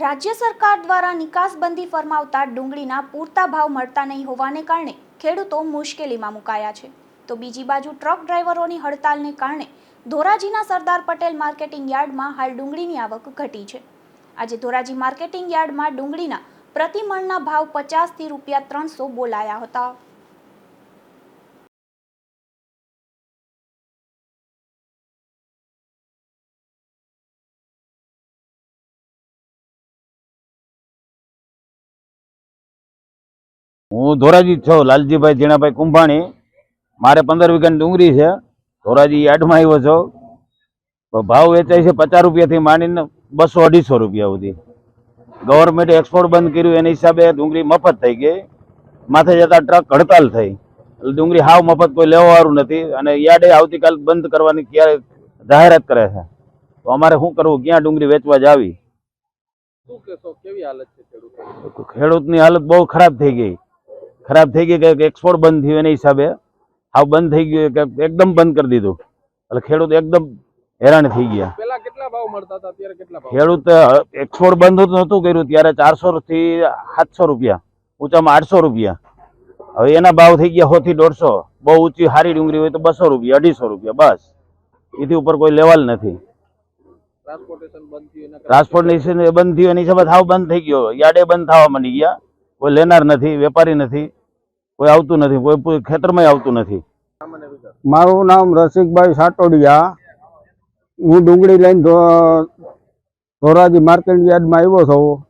રાજ્ય સરકાર દ્વારા નિકાસબંધી ફરમાવતા ડુંગળીના પૂરતા ભાવ મળતા નહીં હોવાને કારણે ખેડૂતો મુશ્કેલીમાં મુકાયા છે. તો બીજી બાજુ ટ્રક ડ્રાઈવરોની હડતાલને કારણે ધોરાજીના સરદાર પટેલ માર્કેટિંગ યાર્ડમાં હાલ ડુંગળીની આવક ઘટી છે. આજે ધોરાજી માર્કેટિંગ યાર્ડમાં ડુંગળીના પ્રતિમણના ભાવ પચાસથી રૂપિયા ત્રણસો બોલાયા હતા. હું ધોરાજી છું લાલજીભાઈ જીણાભાઈ કુંભાણી. મારે પંદર વીઘાની ડુંગળી છે. ધોરાજી યાર્ડમાં આવ્યો છો. ભાવ વેચાય છે પચાસ રૂપિયાથી માંડીને બસો અઢીસો રૂપિયા સુધી. ગવર્મેન્ટે એક્સપોર્ટ બંધ કર્યું એના હિસાબે ડુંગળી મફત થઈ ગઈ. માથે જતા ટ્રક હડતાલ થઈ. એટલે ડુંગળી હાવ મફત કોઈ લેવાવાળું નથી અને યાર્ડે આવતીકાલ બંધ કરવાની ક્યારે જાહેરાત કરે છે. તો અમારે શું કરવું? ક્યાં ડુંગળી વેચવા જાવી? શું કહેશો? કેવી હાલત છે ખેડૂતની હાલત બહુ ખરાબ થઈ ગઈ. ખરાબ થઈ ગઈ કે એક્સપોર્ટ બંધ થયું એના હિસાબે. હાવ બંધ થઈ ગયું કે એકદમ બંધ કરી દીધું. એટલે ખેડૂત એકદમ હેરાન થઈ ગયા. પેલા કેટલા ભાવ મળતા હતા? અત્યારે કેટલા ભાવ? ખેડૂત એક્સપોર્ટ બંધ હતું નહોતું કર્યું ત્યારે ચારસો થી સાતસો રૂપિયા ઊંચામાં આઠસો રૂપિયા. હવે એના ભાવ થઈ ગયા હોથી દોઢસો. બહુ ઊંચી સારી ડુંગળી હોય તો બસો રૂપિયા અઢીસો રૂપિયા બસ. એથી ઉપર કોઈ લેવલ નથી. ટ્રાન્સપોર્ટેશન બંધ થયું ટ્રાન્સપોર્ટેશન બંધ થયું એની હિસાબે હાવ બંધ થઈ ગયો. યાર્ડે બંધ થવા માંડી ગયા. કોઈ લેનાર નથી વેપારી નથી. કોઈ આવતું નથી, કોઈ ખેતરમાં આવતું નથી. મારું નામ રસિકભાઈ સાટોડિયા. હું ડુંગળી લઈને ધોરાજી માર્કેટ યાર્ડમાં આવ્યો છું.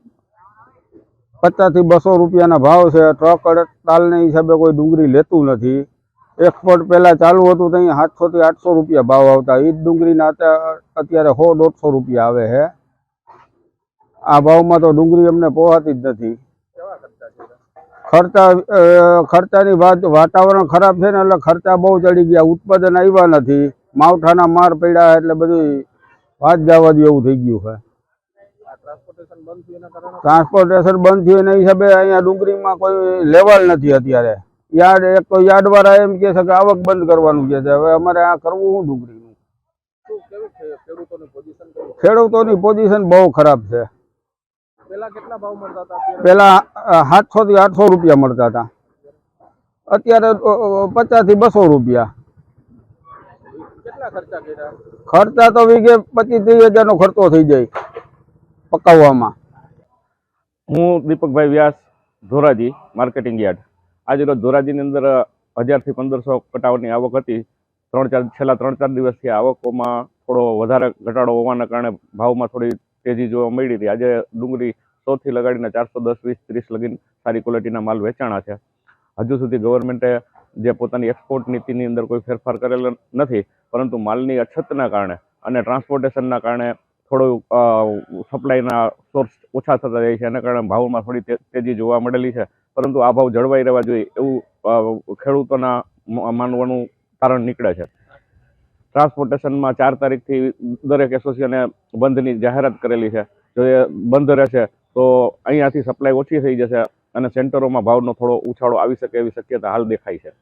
પચાસથી બસો રૂપિયાના ભાવ છે, ટ્રક હડતાલના હિસાબે કોઈ ડુંગળી લેતું નથી. એક્સપોર્ટ પહેલાં ચાલુ હતું, ત્યાં સાતસોથી આઠસો રૂપિયા ભાવ આવતા. એ જ ડુંગળીના અત્યારે સો દોઢસો રૂપિયા આવે છે. આ ભાવમાં તો ડુંગળી અમને પોહાતી જ નથી. ખર્ચા ખર્ચાની વાત, વાતાવરણ ખરાબ છે ને એટલે ખર્ચા બહુ ચડી ગયા. ઉત્પાદન આવ્યા નથી. માવઠાના માર પડ્યા એટલે બધી વાત જવા એવું થઈ ગયું છે. ટ્રાન્સપોર્ટેશન બંધ થયું એના હિસાબે અહીંયા ડુંગળીમાં કોઈ લેવલ નથી અત્યારે. યાર્ડ, એક તો યાર્ડ એમ કહે છે કે આવક બંધ કરવાનું કહે છે. હવે અમારે આ કરવું શું ડુંગળીનું? ખેડૂતોની પોઝિશન બહુ ખરાબ છે. પેલા કેટલા ભાવ મળતા હતા પેલા સાતસો થી આઠસો રૂપિયા મળતા હતા. અત્યારે પચાસથી બસો રૂપિયા. ખર્ચા તો વીઘે પચીસ ત્રીસ હજારનો ખર્ચો થઈ જાય પકાવવામાં. હું દીપકભાઈ વ્યાસ ધોરાજી માર્કેટિંગ યાર્ડ. આજે રોજ ધોરાજીની અંદર હજારથી પંદરસો કટાવની આવક હતી. ત્રણ ચાર છેલ્લા ત્રણ ચાર દિવસથી આવકોમાં થોડો વધારે ઘટાડો હોવાના કારણે ભાવમાં થોડી તેજી જોવા મળી હતી. આજે ડુંગળી સોથી લગાડીને ચારસો દસ, વીસ, ત્રીસ લગીન સારી ક્વોલિટીના માલ વેચાણા છે. હજુ સુધી ગવર્મેન્ટે જે પોતાની એક્સપોર્ટ નીતિની અંદર કોઈ ફેરફાર કરેલો નથી, પરંતુ માલની અછતના કારણે અને ટ્રાન્સપોર્ટેશનના કારણે થોડું સપ્લાયના સોર્સ ઓછા થતા જાય છે. એના કારણે ભાવમાં થોડી તેજી જોવા મળેલી છે. પરંતુ આ ભાવ જળવાઈ રહેવા જોઈએ એવું ખેડૂતોના માનવાનું કારણ નીકળે છે. ટ્રાન્સપોર્ટેશનમાં ચાર તારીખથી દરેક એસોસિએશને બંધની જાહેરાત કરેલી છે. જો એ બંધ રહેશે તો અહીંયાથી સપ્લાય ઓછી થઈ જશે અને સેન્ટરોમાં ભાવનો થોડો ઉછાળો આવી શકે એવી શક્યતા હાલ દેખાય છે.